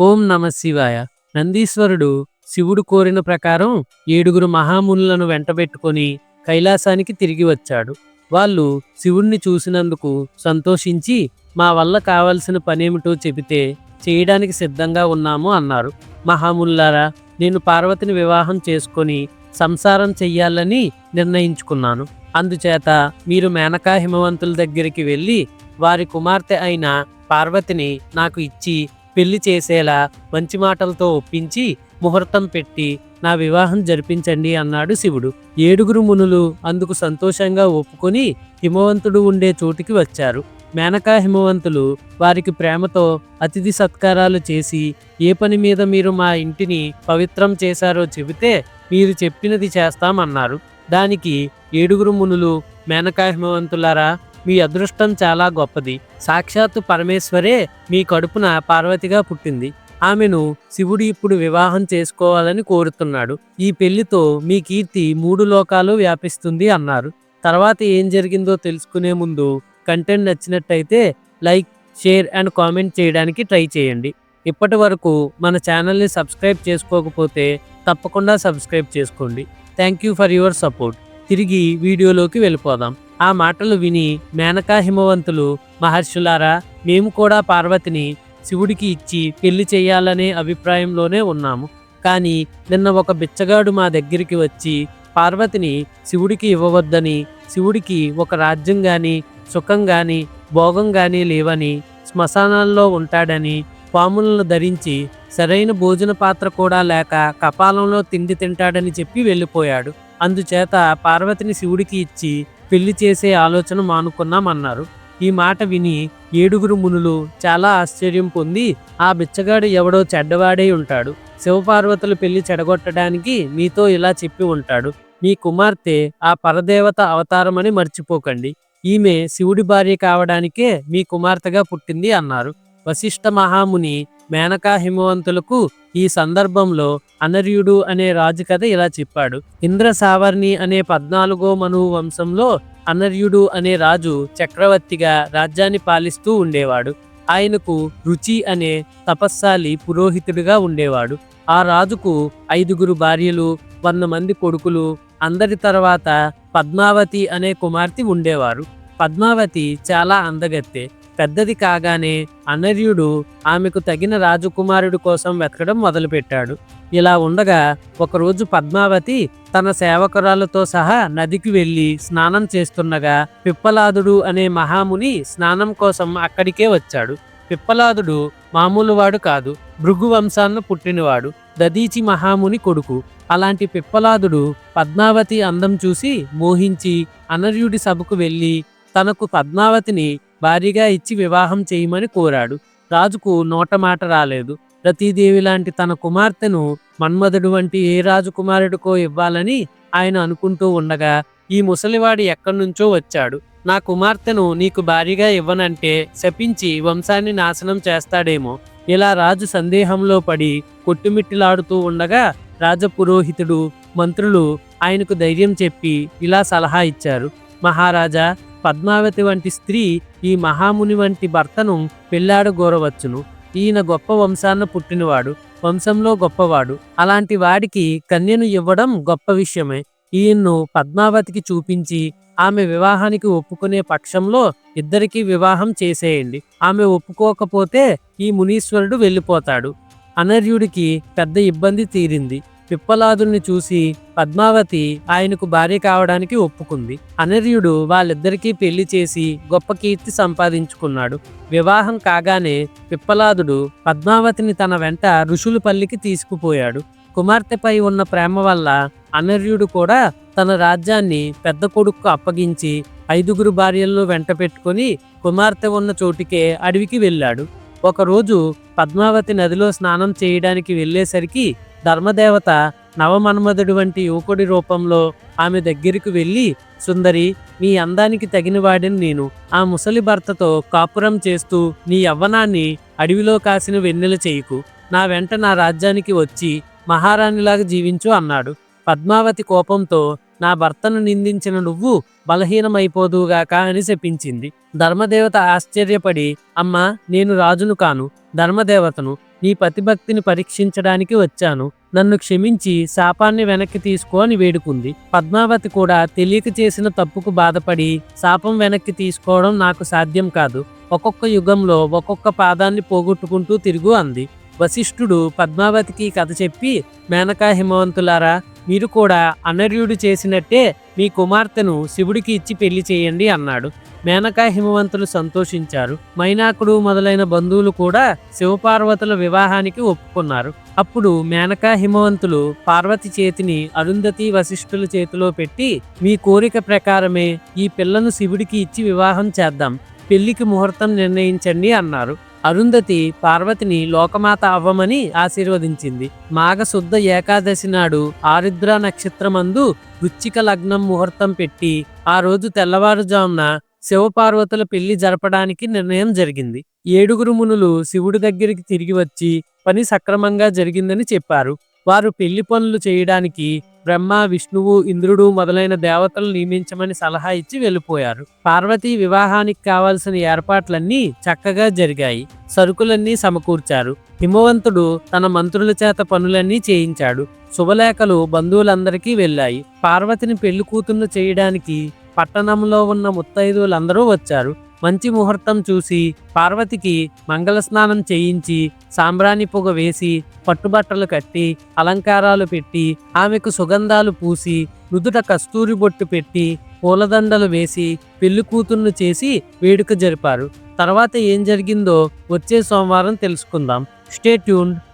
ఓం నమ శివాయ. నందీశ్వరుడు శివుడు కోరిన ప్రకారం ఏడుగురు మహామునులను వెంటబెట్టుకొని కైలాసానికి తిరిగి వచ్చాడు. వాళ్ళు శివుణ్ణి చూసినందుకు సంతోషించి మా వల్ల కావలసిన పనేమిటో చెబితే చేయడానికి సిద్ధంగా ఉన్నాము అన్నారు. మహాముల్లారా నేను పార్వతిని వివాహం చేసుకొని సంసారం చెయ్యాలని నిర్ణయించుకున్నాను. అందుచేత మీరు మేనకా హిమవంతుల దగ్గరికి వెళ్ళి వారి కుమార్తె అయిన పార్వతిని నాకు ఇచ్చి పెళ్ళి చేసేలా మంచి మాటలతో ఒప్పించి ముహూర్తం పెట్టి నా వివాహం జరిపించండి అన్నాడు శివుడు. ఏడుగురు మునులు అందుకు సంతోషంగా ఒప్పుకొని హిమవంతుడు ఉండే చోటికి వచ్చారు. మేనకా హిమవంతులు వారికి ప్రేమతో అతిథి సత్కారాలు చేసి ఏ పని మీద మీరు మా ఇంటిని పవిత్రం చేశారో చెబితే మీరు చెప్పినది చేస్తామన్నారు. దానికి ఏడుగురు మునులు మేనకా హిమవంతులారా మీ అదృష్టం చాలా గొప్పది. సాక్షాత్తు పరమేశ్వరే మీ కడుపున పార్వతిగా పుట్టింది. ఆమెను శివుడు ఇప్పుడు వివాహం చేసుకోవాలని కోరుతున్నాడు. ఈ పెళ్ళితో మీ కీర్తి మూడు లోకాలు వ్యాపిస్తుంది అన్నారు. తర్వాత ఏం జరిగిందో తెలుసుకునే ముందు కంటెంట్ నచ్చినట్టయితే లైక్ షేర్ అండ్ కామెంట్ చేయడానికి ట్రై చేయండి. ఇప్పటి వరకు మన ఛానల్ని సబ్స్క్రైబ్ చేసుకోకపోతే తప్పకుండా సబ్స్క్రైబ్ చేసుకోండి. Thank you for your support. తిరిగి వీడియోలోకి వెళ్ళిపోదాం. ఆ మాటలు విని మేనకా హిమవంతులు మహర్షులారా మేము కూడా పార్వతిని శివుడికి ఇచ్చి పెళ్ళి చేయాలనే అభిప్రాయంలోనే ఉన్నాము. కానీ నిన్న ఒక బిచ్చగాడు మా దగ్గరికి వచ్చి పార్వతిని శివుడికి ఇవ్వవద్దని శివుడికి ఒక రాజ్యం గాని సుఖం గాని భోగం గాని లేవని శ్మశానాల్లో ఉంటాడని పాములను ధరించి సరైన భోజన పాత్ర కూడా లేక కపాలంలో తిండి తింటాడని చెప్పి వెళ్ళిపోయాడు. అందుచేత పార్వతిని శివుడికి ఇచ్చి పెళ్ళి చేసే ఆలోచన మానుకున్నామన్నారు. ఈ మాట విని ఏడుగురు మునులు చాలా ఆశ్చర్యం పొంది ఆ బిచ్చగాడు ఎవడో చెడ్డవాడై ఉంటాడు. శివపార్వతులు పెళ్ళి చెడగొట్టడానికి మీతో ఇలా చెప్పి ఉంటాడు. మీ కుమార్తె ఆ పరదేవత అవతారమని మర్చిపోకండి. ఈమె శివుడి భార్య కావడానికే మీ కుమార్తెగా పుట్టింది అన్నారు. వశిష్ఠ మహాముని మేనకా హిమవంతులకు ఈ సందర్భంలో అనర్యుడు అనే రాజు కథ ఇలా చెప్పాడు. ఇంద్ర సావర్ణి అనే పద్నాలుగో మనువు వంశంలో అనర్యుడు అనే రాజు చక్రవర్తిగా రాజ్యాన్ని పాలిస్తూ ఉండేవాడు. ఆయనకు రుచి అనే తపస్సాలి పురోహితుడిగా ఉండేవాడు. ఆ రాజుకు ఐదుగురు భార్యలు వంద మంది కొడుకులు అందరి తర్వాత పద్మావతి అనే కుమార్తె ఉండేవారు. పద్మావతి చాలా అందగత్తె. పెద్దది కాగానే అనర్యుడు ఆమెకు తగిన రాజకుమారుడి కోసం వెతకడం మొదలుపెట్టాడు. ఇలా ఉండగా ఒకరోజు పద్మావతి తన సేవకురాలతో సహా నదికి వెళ్ళి స్నానం చేస్తుండగా పిప్పలాదుడు అనే మహాముని స్నానం కోసం అక్కడికే వచ్చాడు. పిప్పలాదుడు మామూలువాడు కాదు భృగు వంశాన్ని పుట్టినవాడు దదీచి మహాముని కొడుకు. అలాంటి పిప్పలాదుడు పద్మావతి అందం చూసి మోహించి అనర్యుడి సభకు వెళ్ళి తనకు పద్మావతిని భారీగా ఇచ్చి వివాహం చేయమని కోరాడు. రాజుకు నోట మాట రాలేదు. రతీదేవి లాంటి తన కుమార్తెను మన్మధుడు వంటి ఏ రాజకుమారుడికో ఇవ్వాలని ఆయన అనుకుంటూ ఉండగా ఈ ముసలివాడు ఎక్కడి నుంచో వచ్చాడు. నా కుమార్తెను నీకు భారీగా ఇవ్వనంటే శపించి వంశాన్ని నాశనం చేస్తాడేమో. ఇలా రాజు సందేహంలో పడి కొట్టుమిట్టిలాడుతూ ఉండగా రాజపురోహితుడు మంత్రులు ఆయనకు ధైర్యం చెప్పి ఇలా సలహా ఇచ్చారు. మహారాజా పద్మావతి వంటి స్త్రీ ఈ మహాముని వంటి భర్తను పెళ్ళాడగోరవచ్చును ఈయన గొప్ప వంశాన్న పుట్టినవాడు వంశంలో గొప్పవాడు. అలాంటి వాడికి కన్యను ఇవ్వడం గొప్ప విషయమే. ఈయన్ను పద్మావతికి చూపించి ఆమె వివాహానికి ఒప్పుకునే పక్షంలో ఇద్దరికీ వివాహం చేసేయండి. ఆమె ఒప్పుకోకపోతే ఈ మునీశ్వరుడు వెళ్ళిపోతాడు. అనర్యుడికి పెద్ద ఇబ్బంది తీరింది. పిప్పలాదుల్ని చూసి పద్మావతి ఆయనకు భార్య కావడానికి ఒప్పుకుంది. అనర్యుడు వాళ్ళిద్దరికీ పెళ్ళి చేసి గొప్ప కీర్తి సంపాదించుకున్నాడు. వివాహం కాగానే పిప్పలాదుడు పద్మావతిని తన వెంట ఋషులపల్లికి తీసుకుపోయాడు. కుమార్తెపై ఉన్న ప్రేమ వల్ల అనర్యుడు కూడా తన రాజ్యాన్ని పెద్ద కొడుకు అప్పగించి ఐదుగురు భార్యలను వెంట పెట్టుకుని కుమార్తె ఉన్న చోటికే అడవికి వెళ్ళాడు. ఒకరోజు పద్మావతి నదిలో స్నానం చేయడానికి వెళ్ళేసరికి ధర్మదేవత నవమన్మధుడు వంటి యువకుడి రూపంలో ఆమె దగ్గరికి వెళ్ళి సుందరి నీ అందానికి తగిన వాడిని నేను. ఆ ముసలి భర్తతో కాపురం చేస్తూ నీ యవ్వనాన్ని అడవిలో కాసిన వెన్నెల చేయకు. నా వెంట నా రాజ్యానికి వచ్చి మహారాణిలాగా జీవించు అన్నాడు. పద్మావతి కోపంతో నా భర్తను నిందించిన నువ్వు బలహీనమైపోదువుగాక అని శపించింది. ధర్మదేవత ఆశ్చర్యపడి అమ్మా నేను రాజును కాను. ధర్మదేవతను నీ పతిభక్తిని పరీక్షించడానికి వచ్చాను. నన్ను క్షమించి శాపాన్ని వెనక్కి తీసుకో అని వేడుకుంది. పద్మావతి కూడా తెలియక చేసిన తప్పుకు బాధపడి శాపం వెనక్కి తీసుకోవడం నాకు సాధ్యం కాదు. ఒక్కొక్క యుగంలో ఒక్కొక్క పాదాన్ని పోగొట్టుకుంటూ తిరుగు అంది. వశిష్ఠుడు పద్మావతికి కథ చెప్పి మేనకా హిమవంతులారా మీరు కూడా అనర్యుడు చేసినట్టే మీ కుమార్తెను శివుడికి ఇచ్చి పెళ్ళి చేయండి అన్నాడు. మేనకా హిమవంతులు సంతోషించారు. మైనాకుడు మొదలైన బంధువులు కూడా శివపార్వతుల వివాహానికి ఒప్పుకున్నారు. అప్పుడు మేనకా హిమవంతులు పార్వతి చేతిని అరుంధతి వశిష్ఠుల చేతిలో పెట్టి మీ కోరిక ప్రకారమే ఈ పిల్లను శివుడికి ఇచ్చి వివాహం చేద్దాం. పెళ్ళికి ముహూర్తం నిర్ణయించండి అన్నారు. అరుంధతి పార్వతిని లోకమాత అవ్వమని ఆశీర్వదించింది. మాఘశుద్ధ ఏకాదశి నాడు ఆరుద్ర నక్షత్రమందు వృచ్చిక లగ్నం ముహూర్తం పెట్టి ఆ రోజు తెల్లవారుజామున శివపార్వతుల పెళ్ళి జరపడానికి నిర్ణయం జరిగింది. ఏడుగురు మునులు శివుడి దగ్గరికి తిరిగి వచ్చి పని సక్రమంగా జరిగిందని చెప్పారు. వారు పెళ్ళి పనులు చేయడానికి బ్రహ్మ విష్ణువు ఇంద్రుడు మొదలైన దేవతలు నియమించమని సలహా ఇచ్చి వెళ్ళిపోయారు. పార్వతి వివాహానికి కావాల్సిన ఏర్పాట్లన్నీ చక్కగా జరిగాయి. సరుకులన్నీ సమకూర్చారు. హిమవంతుడు తన మంత్రుల చేత పనులన్నీ చేయించాడు. శుభలేఖలు బంధువులందరికీ వెళ్ళాయి. పార్వతిని పెళ్ళి కూతుర్ను చేయడానికి పట్టణంలో ఉన్న ముత్తైదువులందరూ వచ్చారు. మంచి ముహూర్తం చూసి పార్వతికి మంగళ స్నానం చేయించి సాంబ్రాణి పొగ వేసి పట్టుబట్టలు కట్టి అలంకారాలు పెట్టి ఆమెకు సుగంధాలు పూసి నుదుట కస్తూరి బొట్టు పెట్టి పూలదండలు వేసి పెళ్ళి కూతుర్ను చేసి వేడుక జరిపారు. తర్వాత ఏం జరిగిందో వచ్చే సోమవారం తెలుసుకుందాం. స్టేట్యూన్